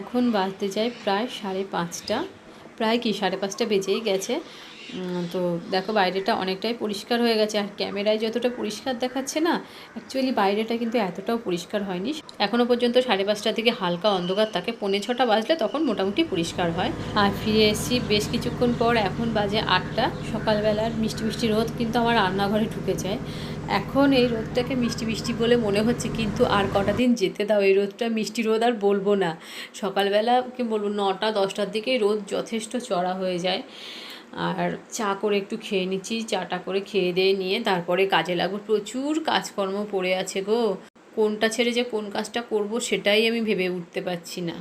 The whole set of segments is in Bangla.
এখন বাজতে যায় প্রায় সাড়ে পাঁচটা। প্রায় কি সাড়ে পাঁচটা বেজেই গেছে। তো দেখো বাইরেটা অনেকটাই পরিষ্কার হয়ে গেছে। আর ক্যামেরায় যতটা পরিষ্কার দেখাচ্ছে না অ্যাকচুয়ালি বাইরেটা কিন্তু এতটাও পরিষ্কার হয়নি। এখনও পর্যন্ত সাড়ে পাঁচটা থেকে হালকা অন্ধকার। থাকে পৌনে ছটা বাজলে তখন মোটামুটি পরিষ্কার হয়। আর ফিরে এসেছি বেশ কিছুক্ষণ পর, এখন বাজে আটটা। সকালবেলার মিষ্টি মিষ্টি রোদ কিন্তু আমার রান্নাঘরে ঢুকে যায়। এখন এই রোদটাকে মিষ্টি মিষ্টি বলে মনে হচ্ছে, কিন্তু আর কটা দিন যেতে দাও। এই রোদটা, মিষ্টি রোদ আর বলব না। সকালবেলা কি বলব, নটা, দশটার দিকে রোদ যথেষ্ট চড়া হয়ে যায়। আর চা করে একটু খেয়ে নিচ্ছি, চাটা করে খেয়ে দিয়ে নিয়ে তারপরে কাজে লাগবো। প্রচুর কাজকর্ম পড়ে আছে গো। কোনটা ছেড়ে যে কোন কাজটা করব সেটাই আমি ভেবে উঠতে পারছি না।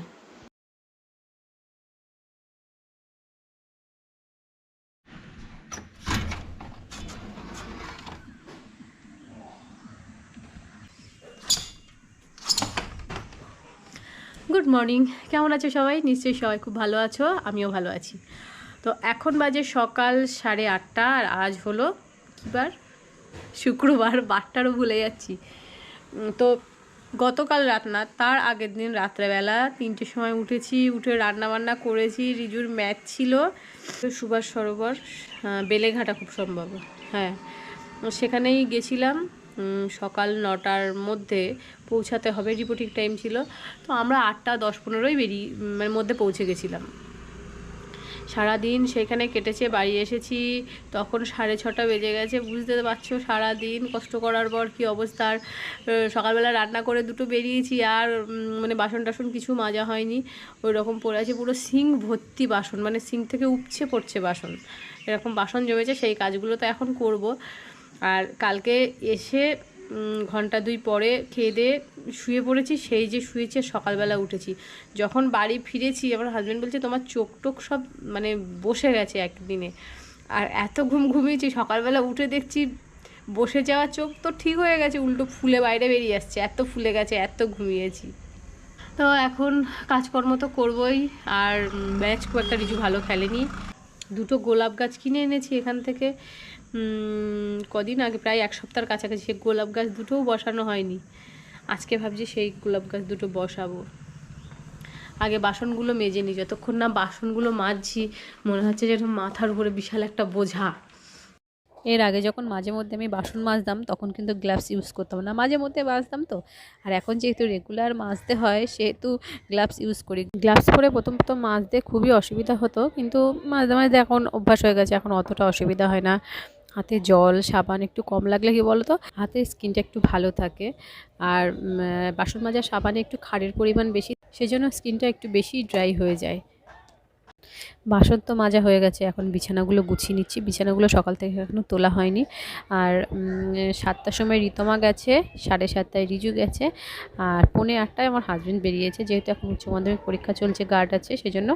Good morning. কেমন আছো সবাই? নিশ্চয়ই সবাই খুব ভালো আছো, আমিও ভালো আছি। তো এখন বাজে সকাল সাড়ে আটটা, আর আজ হলো কিবার শুক্রবার, বারটারও ভুলে যাচ্ছি। তো গতকাল রাত না, তার আগের দিন রাত্রেবেলা তিনটের সময় উঠেছি, উঠে রান্না বান্না করেছি, রিজুর ম্যাচ ছিল। সুভাষ সরোবর বেলেঘাটা খুব সম্ভব। হ্যাঁ সেখানেই গেছিলাম। সকাল নটার মধ্যে পৌঁছাতে হবে। রিপোর্টিং টাইম ছিল। তো আমরা আটটা দশ পনেরোই বেরিয়ে মানে মধ্যে পৌঁছে গেছিলাম। সারাদিন সেখানে কেটেছে, বাড়ি এসেছি। তখন সাড়ে ছটা বেজে গেছে। বুঝতে পারছ, সারাদিন কষ্ট করার পর কি অবস্থা? আর সকালবেলা রান্না করে দুটো বেরিয়েছি। আর মানে বাসন টাসন কিছু মাজা হয়নি। ওই রকম পড়ে আছে। পুরো সিঙ্ক ভর্তি বাসন। মানে সিং থেকে উপচে পড়ছে বাসন। এরকম বাসন জমেছে। সেই কাজগুলো তো এখন করব। আর কালকে এসে ঘণ্টা দুই পরে খেয়ে দিয়ে শুয়ে পড়েছি, সেই যে শুয়েছে সকালবেলা উঠেছি। যখন বাড়ি ফিরেছি, আমার হাজব্যান্ড বলছে, তোমার চোখ টোক সব মানে বসে গেছে একদিনে। আর এত ঘুম ঘুমিয়েছি, সকালবেলা উঠে দেখছি বসে যাওয়া চোখ তো ঠিক হয়ে গেছে, উল্টো ফুলে বাইরে বেরিয়ে আসছে, এত ফুলে গেছে, এত ঘুমিয়েছি। তো এখন কাজকর্ম তো করবই, আর ম্যাচ খুব একটা কিছু ভালো খেলেনি। দুটো গোলাপ গাছ কিনে এনেছি এখান থেকে। কদিন আগে, প্রায় এক সপ্তাহের কাছাকাছি সেই গোলাপ গাছ দুটোও বসানো হয়নি। আজকে ভাবছি সেই গোলাপ গাছ দুটো বসাবো। আগে বাসনগুলো মেজে নিই, যতক্ষণ না বাসনগুলো মাজছি, মনে হচ্ছে যেন মাথার উপরে বিশাল একটা বোঝা। এর আগে যখন মাঝে মধ্যে আমি বাসন মাজতাম, তখন কিন্তু গ্লাভস ইউজ করতাম না। মাঝে মধ্যে মাজতাম তো। আর এখন যেহেতু রেগুলার মাজতে হয়, সেহেতু গ্লাভস ইউজ করি। গ্লাভস পরে প্রথম প্রথম মাজতে খুবই অসুবিধা হতো, কিন্তু মাঝে মাঝে এখন অভ্যাস হয়ে গেছে, এখন অতটা অসুবিধা হয় না। হাতে জল, সাবান একটু কম লাগলে কি বলো তো হাতের স্কিনটা একটু ভালো থাকে। আর বাসন মাজার সাবানে একটু খাড়ের পরিমাণ বেশি, সেজন্য স্কিনটা একটু বেশি ড্রাই হয়ে যায়। বাসন তো মাজা হয়ে গেছে, এখন বিছানাগুলো গুছিয়ে নিচ্ছি। বিছানাগুলো সকাল থেকে এখনও তোলা হয়নি। আর সাতটার সময় রিতমা গেছে, সাড়ে সাতটায় রিজু গেছে। আর পৌনে আটটায় আমার হাজবেন্ড বেরিয়েছে, যেহেতু এখন উচ্চ মাধ্যমিক পরীক্ষা চলছে গার্ড আছে, সেজন্য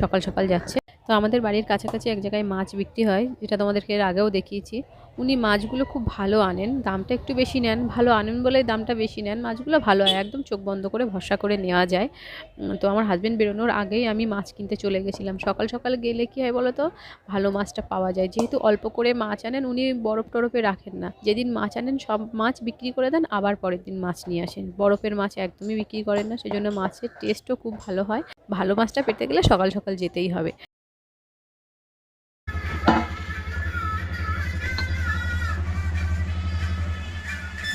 সকাল সকাল যাচ্ছে। তো আমাদের বাড়ির কাছাকাছি এক জায়গায় মাছ বিক্রি হয়, যেটা তোমাদেরকে এর আগেও দেখিয়েছি। উনি মাছগুলো খুব ভালো আনেন, দামটা একটু বেশি নেন, ভালো আনেন বলে দামটা বেশি নেন, মাছগুলো ভালো হয়, একদম চোখ বন্ধ করে ভরসা করে নেওয়া যায়। তো আমার হাজব্যান্ড বেরোনোর আগেই আমি মাছ কিনতে চলে গেছিলাম। সকাল সকাল গেলে কি হয় বলো তো ভালো মাছটা পাওয়া যায়। যেহেতু অল্প করে মাছ আনেন, উনি বরফ টরফে রাখেন না। যেদিন মাছ আনেন, সব মাছ বিক্রি করে দেন, আবার পরের দিন মাছ নিয়ে আসেন। বরফের মাছ একদমই বিক্রি করেন না, সেজন্য মাছের টেস্টও খুব ভালো হয়। ভালো মাছটা পেতে গেলে সকাল সকাল যেতেই হবে।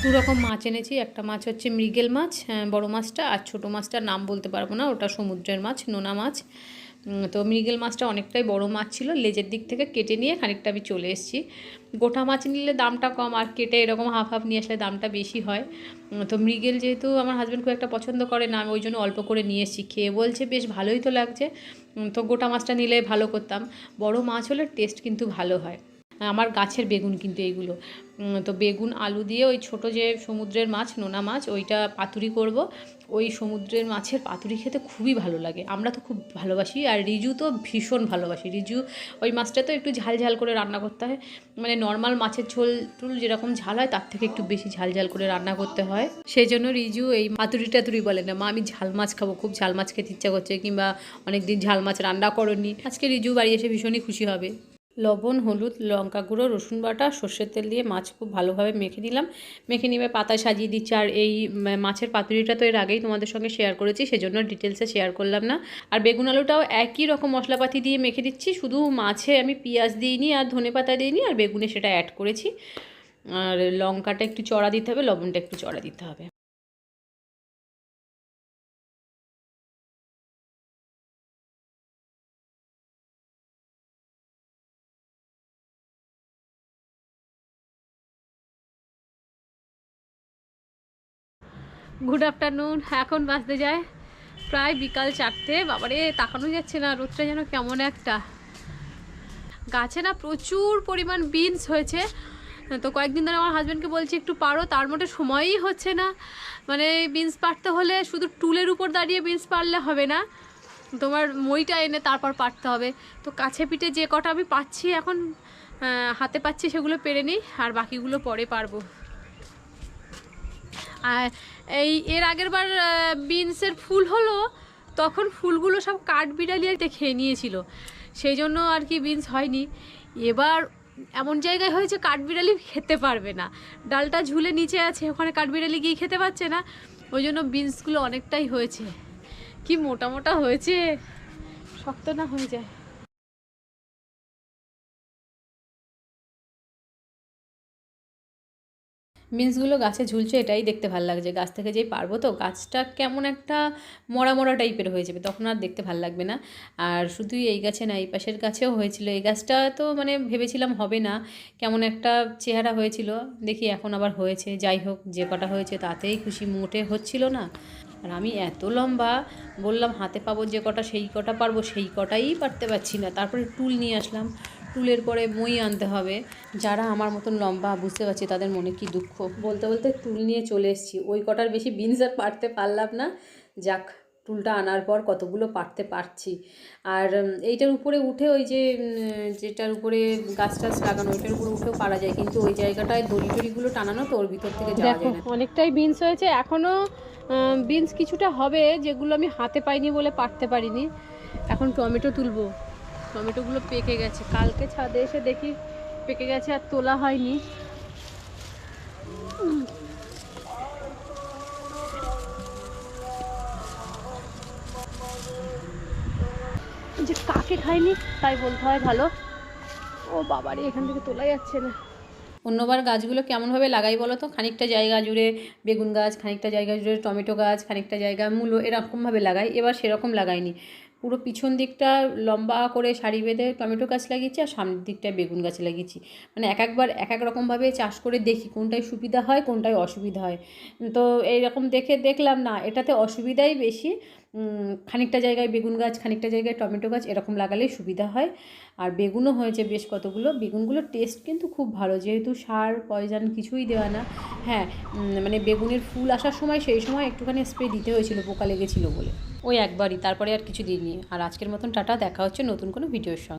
দু রকম মাছ এনেছি। একটা মাছ হচ্ছে মৃগেল মাছ হ্যাঁ, বড় মাছটা আর ছোট মাছটার নাম বলতে পারব না ওটা সমুদ্রের মাছ নোনা মাছ। তো মৃগেল মাছটা অনেকটাই বড় মাছ ছিল লেজের দিক থেকে কেটে নিয়ে খানিকটা আমি চলে এসেছি। গোটা মাছ নিলে দামটা কম আর কেটে এরকম হাফ হাফ নিয়ে আসলে দামটা বেশি হয়। তো মৃগেল যেহেতু আমার হাজব্যান্ড খুব একটা পছন্দ করে না আমি ওই জন্য অল্প করে নিয়ে এসেছি। খেয়ে বলছে বেশ ভালোই তো লাগছে। তো গোটা মাছটা নিলে ভালো করতাম। বড় মাছ হলে টেস্ট কিন্তু ভালো হয়। আমার গাছের বেগুন কিন্তু এইগুলো তো বেগুন, আলু দিয়ে ওই ছোট যে সমুদ্রের মাছ, নোনা মাছ, ওইটা পাতুরি করব। ওই সমুদ্রের মাছের পাতুরি খেতে খুবই ভালো লাগে। আমরা তো খুব ভালোবাসি আর রিজু তো ভীষণ ভালোবাসি। রিজু ওই মাছটা তো একটু ঝাল ঝাল করে রান্না করতে হয়। মানে নর্মাল মাছের ঝোল টুল যেরকম ঝাল হয়, তার থেকে একটু বেশি ঝাল ঝাল করে রান্না করতে হয়। সেই জন্য রিজু এই পাতুরি টাতুরি বলে না, মা, আমি ঝাল মাছ খাব, খুব ঝাল মাছ খেতে ইচ্ছা করছে। কিংবা অনেক দিন ঝাল মাছ রান্না করনি। আজকে রিজু বাড়ি এসে ভীষণই খুশি হবে। লবণ, হলুদ, লঙ্কা গুঁড়ো, রসুন বাটা, সর্ষের তেল দিয়ে মাছ খুব ভালোভাবে মেখে নিলাম। মেখে নিয়ে পাতায় সাজিয়ে দিচ্ছি আর এই মাছের পাতুরিটা তো এর আগেই তোমাদের সঙ্গে শেয়ার করেছি, সেজন্য ডিটেলসে শেয়ার করলাম না। আর বেগুন আলুটাও একই রকম মশলাপাতি দিয়ে মেখে দিচ্ছি, শুধু মাছে আমি পেঁয়াজ দিইনি আর ধনে পাতা দিইনি আর বেগুনে সেটা অ্যাড করেছি। আর লঙ্কাটা একটু চড়া দিতে হবে, লবণটা একটু চড়া দিতে হবে। গুড আফটারনুন এখন বাজতে যায়। প্রায় বিকাল চারটে, বাবারে তাকানো যাচ্ছে না, রোদটা যেন কেমন একটা। গাছে না প্রচুর পরিমাণ বিনস হয়েছে। তো কয়েকদিন ধরে আমার হাজব্যান্ডকে বলছি, একটু পারো, তার মধ্যে সময়ই হচ্ছে না। মানে বিনস পাড়তে হলে শুধু টুলের উপর দাঁড়িয়ে বিনস পারলে হবে না। তোমার মইটা এনে তারপর পারতে হবে। তো কাছে পিঠে যে কটা আমি পাচ্ছি এখন হাতে পাচ্ছি সেগুলো পেরে নিই, আর বাকিগুলো পরে পারব। আর এই, এর আগের বার বিনসের ফুল হলো, তখন ফুলগুলো সব কাঠবিড়ালিতে খেয়ে নিয়েছিল। সেই জন্য আর কি বিনস হয়নি। এবার এমন জায়গায় হয়েছে কাঠবিড়ালি খেতে পারবে না। ডালটা ঝুলে নিচে আছে, ওখানে কাঠবিড়ালি গিয়ে খেতে পারছে না। ওই জন্য বিনসগুলো অনেকটাই হয়েছে। কি মোটা মোটা হয়েছে? শক্ত না হয়ে যায়। বিনসগুলো গাছে ঝুলছে এটাই দেখতে ভালো লাগছে। গাছ থেকে যেই পারব তো গাছটা কেমন একটা মরা মরা টাইপের হয়ে যাবে, তখন আর দেখতে ভালো লাগবে না। আর শুধুই এই গাছে না, এই পাশের গাছেও হয়েছিল। এই গাছটা তো মানে ভেবেছিলাম হবে না, কেমন একটা চেহারা হয়েছিল। দেখি এখন আবার হয়েছে, যাই হোক যে কটা হয়েছে তাতেই খুশি, মোটে হচ্ছিল না। আর আমি এত লম্বা, বললাম হাতে পাবো যে কটা, সেই কটা পারব, সেই কটাই পারতে পারছি না। তারপরে টুল নিয়ে আসলাম। টুলের পরে মই আনতে হবে। যারা আমার মতন লম্বা বুঝতে পারছি তাদের মনে কি দুঃখ। বলতে বলতে টুল নিয়ে চলে এসেছি। ওই কটার বেশি বিনস আর পারতে পারলাম না। যাক টুলটা আনার পর কতগুলো পারতে পারছি। আর এইটার উপরে উঠে ওই যে যেটার উপরে গাছ টাছ লাগানো ওইটার উপরে উঠেও পারা যায়। কিন্তু ওই জায়গাটায় দড়ি টড়িগুলো টানানো তো ওর ভিতর থেকে না। অনেকটাই বিনস হয়েছে। এখনও বিনস কিছুটা হবে যেগুলো আমি হাতে পাইনি বলে পারতে পারিনি। এখন টমেটো তুলবো। টমেটোগুলো পেকে গেছে। কালকে ছাদে এসে দেখি পেকে গেছে আর তোলা হয়নি। যে কাকে খাইনি, তাই বলতে হয় ভালো। ও বাবারে, এখান থেকে তোলা যাচ্ছে না। অন্যবার গাছগুলো কেমনভাবে লাগাই বলো তো? খানিকটা জায়গা জুড়ে বেগুন গাছ, খানিকটা জায়গা জুড়ে টমেটো গাছ, খানিকটা জায়গা মূলো এরকমভাবে লাগাই। এবার সেরকম লাগাইনি। পুরো পিছন দিকটা লম্বা করে সারি বেঁধে টমেটো গাছ লাগিয়েছি আর সামনের দিকটায় বেগুন গাছ লাগিয়েছি। মানে এক একবার এক এক রকমভাবে চাষ করে দেখি কোনটায় সুবিধা হয়, কোনটায় অসুবিধা হয়। তো এইরকম দেখে দেখলাম না, এটাতে অসুবিধাই বেশি। খানিকটা জায়গায় বেগুন গাছ, খানিকটা জায়গায় টমেটো গাছ এরকম লাগালেই সুবিধা হয়। আর বেগুনও হয়েছে বেশ কতগুলো। বেগুনগুলোর টেস্ট কিন্তু খুব ভালো, যেহেতু সার পয়জান কিছুই দেওয়া না। হ্যাঁ মানে বেগুনের ফুল আসার সময় সেই সময় একটুখানি স্প্রে দিতে হয়েছিল, পোকা লেগেছিল বলে। ওই একবারই, তারপরে আর কিছু দিইনি আর আজকের মতন টাটা, দেখা হচ্ছে নতুন কোনো ভিডিওর সঙ্গে।